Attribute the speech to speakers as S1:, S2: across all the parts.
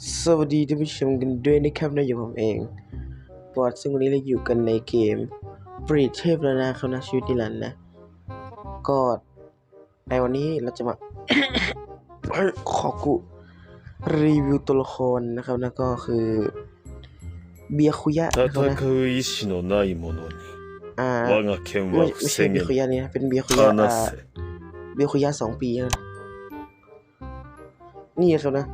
S1: สวัสดีท่านผู้ชมกันด้วยนะครับนะอยู่ผมเองปอดซึ่งวันนี้เราอยู่กันในเกมปรีเทพแล้นาครันะชีวิตนิรันดร์นะ ก็ในวันนี้เราจะมา ขอกุรีวิวตัวละครนะครับนะก็คือเบียคุยะนะครับนะอ่าไม่ใช่เบียคุยะนี่นะเป็นเบียคุยะเบียคุยะสองปีนะนี่ครับนะ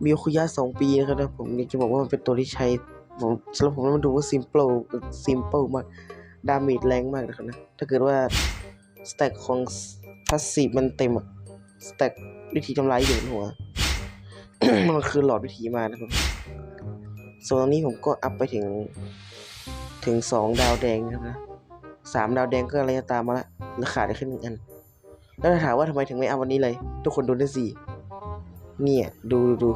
S1: เบียร์คุยะสองปีนะครับนะผมอยากจะบอกว่ามันเป็นตัวที่ใช้ผมสำหรับผมแล้วมันดูว่า simple simple มาก ดาเมจแรงมากนะครับนะ ถ้าเกิดว่าสแต็กของพาสซีฟมันเต็มอะสแต็กวิธีทำลายอยู่บนหัว มันคือหลอดวิธีมานะครับส่วนตอนนี้ผมก็อัพไปถึงถึงสองดาวแดงนะครับนะสามดาวแดงก็อะไรจะตามมาละเหลือขาดได้แค่หนึ่งอัน แล้วถ้าถามว่าทำไมถึงไม่เอาวันนี้เลย ทุกคนดูได้สิ เนี่ยดูดูดู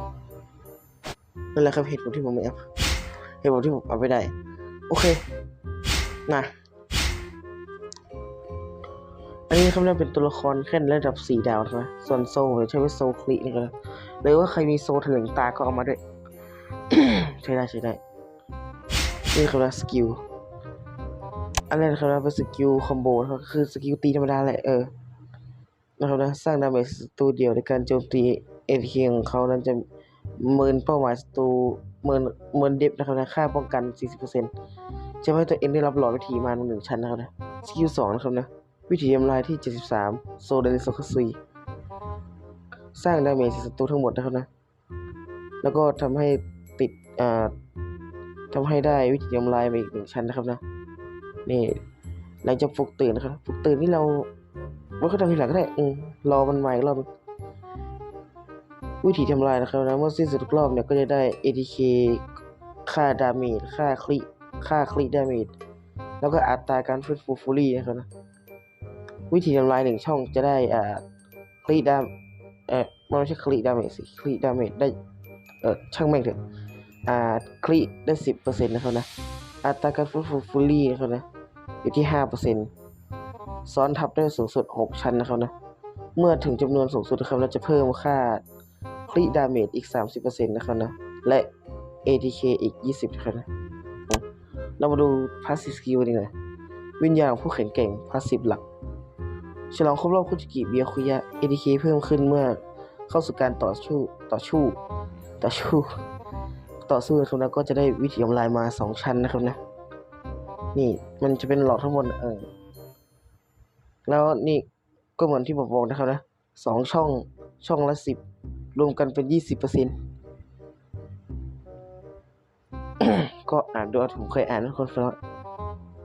S1: นั่นแหละครับเหตุผลที่ผมไม่อัพเหตุผลที่ผมเอาไม่ได้ โอเคนะอันนี้คำนั้นเป็นตัวละครแค่ระดับสี่ดาวใช่ไหมส่วนโซลหรือใช้ว่าโซคลินะครับหรือว่าใครมีโซถลึงตาก็เอามาด้วยใช้ได้ใช้ได้นี่คือสกิลอันแรกนะครับนะเป็นสกิลคอมโบนะครับคือสกิลตีธรรมดาแหละเออ นะครับนะสร้างดาเมจศัตรูเดียวในการโจมตีเอทีของเขานั้นจะเมินเป้าหมายศัตรูเมินเมินเดฟนะครับนะค่าป้องกัน 40%จะให้ตัวเองได้รับหลอดวิถีมาหนึ่งชั้นนะครับนะสกิลสองนะครับนะวิถีทำลายที่ 73 โซเดนโซคซีสร้างดาเมจศัตรูทั้งหมดนะครับนะ แล้วก็ทำให้ติดอ่าทำให้ได้วิถีทำลายไปอีกหนึ่งชั้นนะครับนะนี่หลังจากปลุกตื่นนะครับปลุกตื่นนี่เรา ม่ค่อยทำทีหลังก็ได้อืมรอมันใหม่รอบวิธีทำลายนะครับนะเมื่อสิ้นสุดรอบเนี่ยก็จะได้ ATK ค่าดาเมจค่าคลิค่าคลิดาเมจแล้วก็อัตราการฟื้นฟูฟูลี่นะครับนะวิธีทำลายหนึ่งช่องจะได้อ่าคลิดาเออมันไม่ใช่คลิดาเมจสิคลิดาเมจได้เออช่างแม่งเถอะอ่าคลิได้สิบเปอร์เซ็นต์นะครับนะอัตราการฟื้นฟูฟูลี่นะครับนะอยู่ที่ห้าเปอร์เซ็นต์ ซ้อนทับได้สูงสุด 6 ชั้นนะครับนะ เมื่อถึงจำนวนสูงสุดนะครับเราจะเพิ่มค่าคลิดาเมจอีก 30%นะครับนะ และ ATK อีก 20นะครับนะเรามาดู Passive Skill ดีกว่าวิญญาณผู้แข็งแกร่ง Passive หลัก ฉลองครบรอบคุจิกิเบียคุยะ ATK เพิ่มขึ้นเมื่อเข้าสู่การต่อสู้ต่อสู้ต่อสู้ต่อสู้นะครับนะก็จะได้วิธีทำลายมา 2 ชั้นนะครับนะ นี่มันจะเป็นหลอดทั้งหมดเออ แล้วนี่ก็เหมือนที่ผมบอกนะครับนะสองช่องช่องละสิบรวมกันเป็นยี่สิบเปอร์เซ็นต์ก็อ่านดูผมเคยอ่านทุกคนฟัง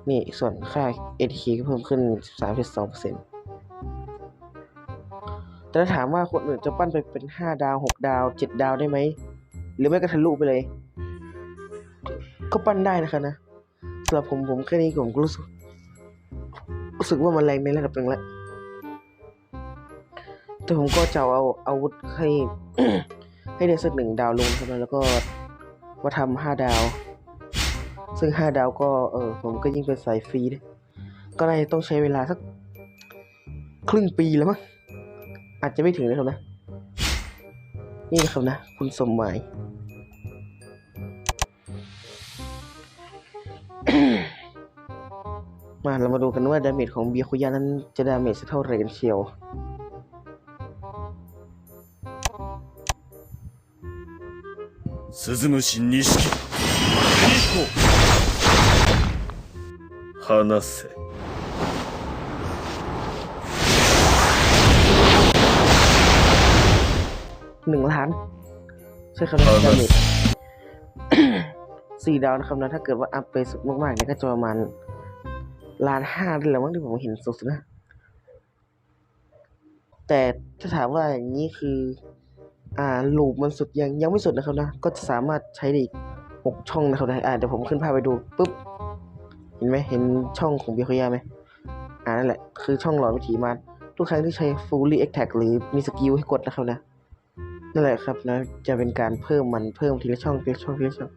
S1: นี่ส่วนค่า ATK ก็เพิ่มขึ้น 13.2เปอร์เซ็นต์แต่ถ้าถามว่าคนอื่นจะปั้นไปเป็น 5 ดาว 6 ดาว 7 ดาวได้ไหม หรือไม่ก็ทะลุไปเลย ก็ปั้นได้นะครับนะสำหรับผมผมแค่นี้ผมก็รู้สึก รู้สึกว่ามันแรงในระดับหนึ่งแล้วแต่ผมก็จะเอาอาวุธให้ ให้ได้สักหนึ่งดาวลงครับแล้วก็มาทำห้าดาว ซึ่งห้าดาวก็เออผมก็ยิ่งเป็นสายฟรีเลยก็น่าจะต้องใช้เวลาสักครึ่งปีแล้วมั้งอาจจะไม่ถึงนะครับนะ นี่นะครับนะ คุณสมหมาย เรามาดูกันว่าดาเมจของเบียคุยะนั้นจะดาเมจสักเท่าไหร่กันเชียว
S2: 鈴虫錦行こう話せ
S1: หนึ่งล้าน ใช่ครับนะดาเมจ สี่ดาวนะครับนะถ้าเกิดว่าอัพไปสุดมากๆเนี่ยก็จะประมาณ ล้านห้าได้แล้วมั้งที่ผมเห็นสุดนะ แต่ถ้าถามว่าอย่างนี้คือ อ่าลูปมันสุดยังยังไม่สุดนะครับนะ ก็จะสามารถใช้ได้อีกหกช่องนะครับนะอ่าเดี๋ยวผมขึ้นภาพไปดูปุ๊บ เห็นไหมเห็นช่องของเบียร์คยาไหมอ่านั่นแหละ คือช่องหลอดวิถีมารทุกครั้งที่ใช้ fully attack หรือมีสกิลให้กดนะครับนะนั่นแหละครับนะ จะเป็นการเพิ่มมันเพิ่มทีละช่องทีละช่องทีละช่อง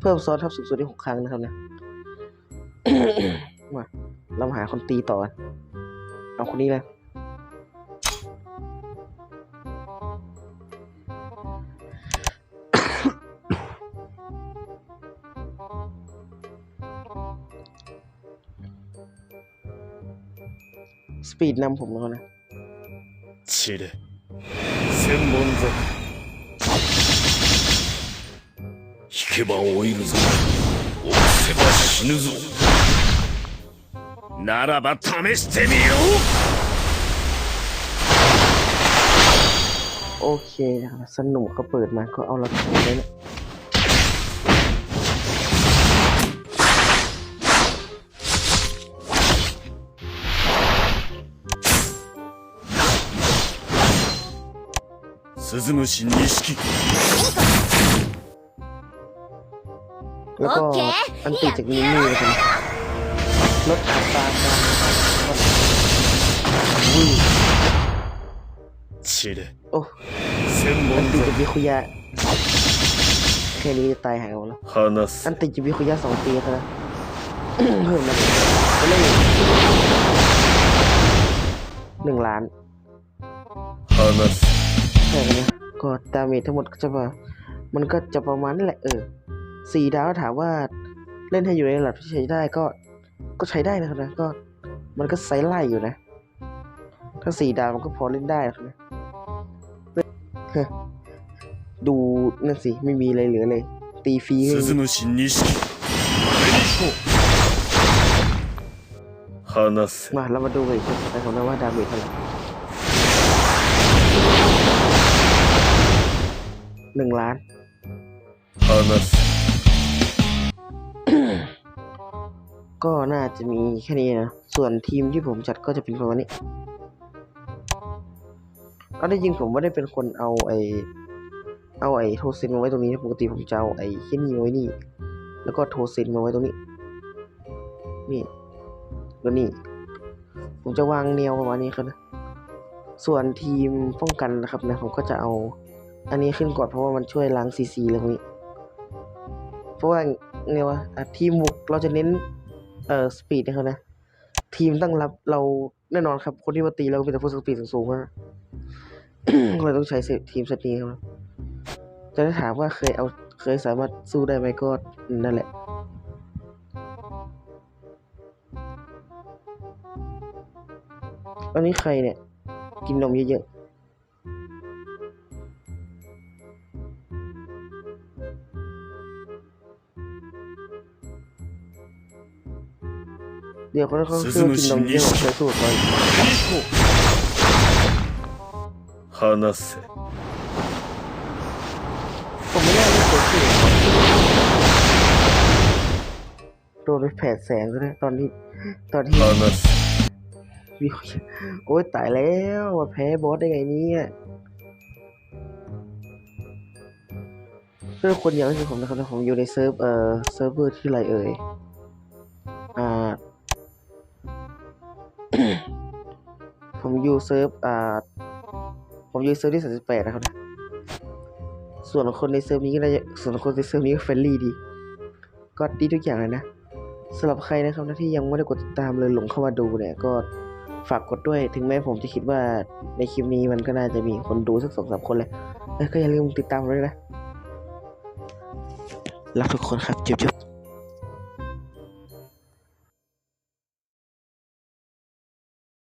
S1: เพิ่มซ้อนทับสูงสุดได้หกครั้งนะครับนะ มาเรามาหาคนตีต่อ เอาคนนี้เลยสปีดนำผมแล้วนะ
S2: ชิเด千本坂引けば老いるぞ押せば死ぬぞならば試してみよ
S1: โอเคนะครับสนุกก็เปิดมาก็เอาละทเลยนะ
S2: う鈴虫錦
S1: แล้วก็
S3: โอเค
S1: อันติจากมินี่นะครับ ลดอัตราการวิ่ง
S2: 散れ
S1: โอ้
S2: 千
S1: อัน
S2: 本
S1: ติ
S2: 桜
S1: จากวิคุยะแค่นี้จะตายหายหมดแล้ว
S2: 話
S1: อัน
S2: せ
S1: ติจากวิคุยะสองตีเท่านั้น เพิ่มมาไปเลยหนึ่งล้าน
S2: 話せ
S1: ใช่กันนะก็ดาเมจทั้งหมดก็จะว่ามันก็จะประมาณนั่นแหละเออสี่ดาวถามว่าเล่นให้อยู่ในระดับที่ใช้ได้ก็ ก็ใช้ได้นะครับนะก็มันก็ไซไล่อยู่นะ ถ้าสี่ดาวมันก็พอเล่นได้นะครับนะดูนั่นสิ ไม่มีอะไรเหลือเลย ตีฟรี
S2: เลย
S1: มาเรามาดูกันอีกทีนะครับนะว่าดาเมจเท่าไหร่หนึ่งล้าน ก็น่าจะมีแค่นี้นะ ส่วนทีมที่ผมจัดก็จะเป็นประมาณนี้ก็ได้ยิงผมไม่ได้เป็นคนเอาไอเอาไอโทเซนมาไว้ตรงนี้นะปกติผมจะเอาไอเคียนี่มาไว้นี่ แล้วก็โทเซนมาไว้ตรงนี้ นี่แล้วนี่ ผมจะวางแนวประมาณนี้ครับนะส่วนทีมป้องกันนะครับนะผมก็จะเอา อันนี้ขึ้นก่อนเพราะว่ามันช่วยล้างซีซีอะไรพวกนี้ เพราะว่าไงวะทีมบุกเราจะเน้น เอ่อสปีดนะครับนะ ทีมตั้งรับเราแน่นอนครับ คนที่มาตีเราเป็นแต่พวกสปีดสูงๆนะก็เลยต้องใช้ทีมเซตนี้ครับจะได้ถามว่าเคยเอาเคยสามารถสู้ได้ไหมก็นั่นแหละอันนี้ใครเนี่ย กินนมเยอะๆ เดี๋ยวก็ต้องเครื่องพิมพ์งใช้สูตรไป
S2: 話せ
S1: ผมไม่ได้เล่นตัวเสียโดนไปแผดแสงเลยตอนนี้ ตอนที่โอ้ยตายแล้วแพ้บอสได้ไงนี่ยเพื่อคนอย่างที่ผมนะครับผมอยู่ในเซิร์ฟเอ่อเซิร์ฟเวอร์ที่ไรเอ่ยอ่า ผมอยู่เซิร์ฟอ่า ผมอยู่เซิร์ฟที่สามสิบแปดนะครับนะส่วนคนในเซิร์ฟนี้ก็น่าจะส่วนคนในเซิร์ฟนี้ก็เฟรนลี่ดี ก็ดีทุกอย่างเลยนะสำหรับใครนะครับนะที่ยังไม่ได้กดติดตามเลยหลงเข้ามาดูเนี่ยก็ฝากกดด้วย ถึงแม้ผมจะคิดว่าในคลิปนี้มันก็น่าจะมีคนดูสักสองสามคนเลยเอ้ยก็อย่าลืมติดตามด้วยนะรักทุกคนครับจุ๊บ